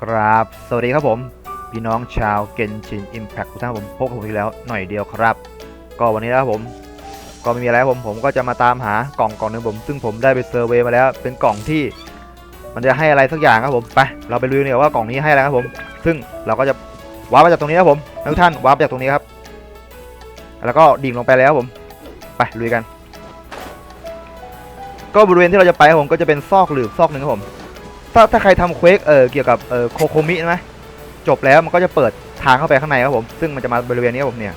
ครับ สวัสดีครับผม พี่น้องชาวเกนชินอิมแพคทุกท่านผมพบกับผมอีกแล้วหน่อยเดียวครับ ก็วันนี้นะครับผม ก็ไม่มีอะไรครับผมผมก็จะมาตามหากล่องกล่องหนึ่งผม ซึ่งผมได้ไปเซอร์เวย์มาแล้ว เป็นกล่องที่ มันจะให้อะไรสักอย่างครับผมไปเราไปดูกันดีกว่าว่ากล่องนี้ให้อะไรครับผม ซึ่งเราก็จะวาร์ปมาจากตรงนี้ครับผมทุกท่านวาร์ปจากตรงนี้ครับ แล้วก็ดิ่งลงไปแล้วผม ไปลุยกัน ก็บริเวณที่เราจะไปครับผมก็จะเป็นซอกหลืบซอกหนึ่งครับผม ถ้าถ้าใครทำเควกเออเกี่ยวกับเออโคโคมิใช่ไหมจบแล้วมันก็จะเปิดทางเข้าไปข้างในครับผม ซึ่งมันจะมาบริเวณนี้ครับผมเนี่ย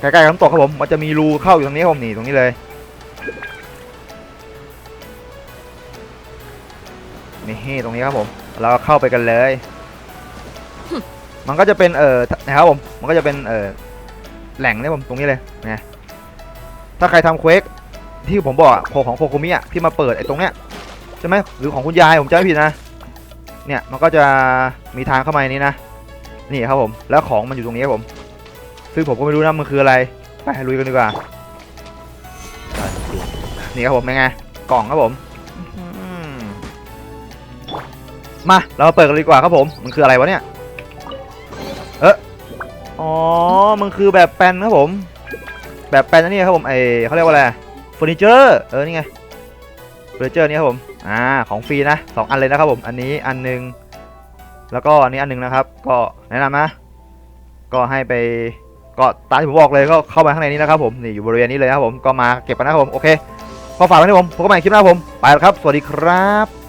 ใกล้ๆกับน้ำตกครับผมมันจะมีรูเข้าอยู่ตรงนี้ครับผมนี่ตรงนี้เลย นี่ตรงนี้ครับผม เราเข้าไปกันเลย มันก็จะเป็นเออนะครับผม มันก็จะเป็นเออแหล่งเนี่ยผมตรงนี้เลยนะถ้าใครทำเควกที่ผมบอกโคของโคโคมิอะที่มาเปิดไอ้ตรงเนี้ย ใช่ไหมหรือของคุณยายผมจำไม่ผิดนะเนี่ยมันก็จะมีทางเข้ามาในนี้นะนี่ครับผมแล้วของมันอยู่ตรงนี้ครับผม ซึ่งผมก็ไม่รู้นะมันคืออะไรไปลุยกันดีกว่านี่ครับผมเป็นไงกล่องครับผมอื้อหือมาเรามาเปิดกันเลยดีกว่าครับผมมันคืออะไรวะเนี่ยเอออ๋อมันคือแบบแปลนครับผม แบบแปลนอันนี้ครับผมไอเขาเรียกว่าอะไรเฟอร์นิเจอร์เออนี่ไงเฟอร์นิเจอร์นี้ครับผม อ่าของฟรีนะสองอันเลยนะครับผมอันนี้อันหนึง แล้วก็อันนี้อันหนึงนะครับ ก็แนะนำนะก็ให้ไปก็ตามที่ผมบอกเลยก็เข้ามาข้างในนี้นะครับผมนี่อยู่บริเวณนี้เลยนะครับผมก็มาเก็บกันนะครับผมโอเคก็ฝากไว้ที่ผมพบกันใหม่คลิปหน้าผมไปแล้วครับ สวัสดีครับ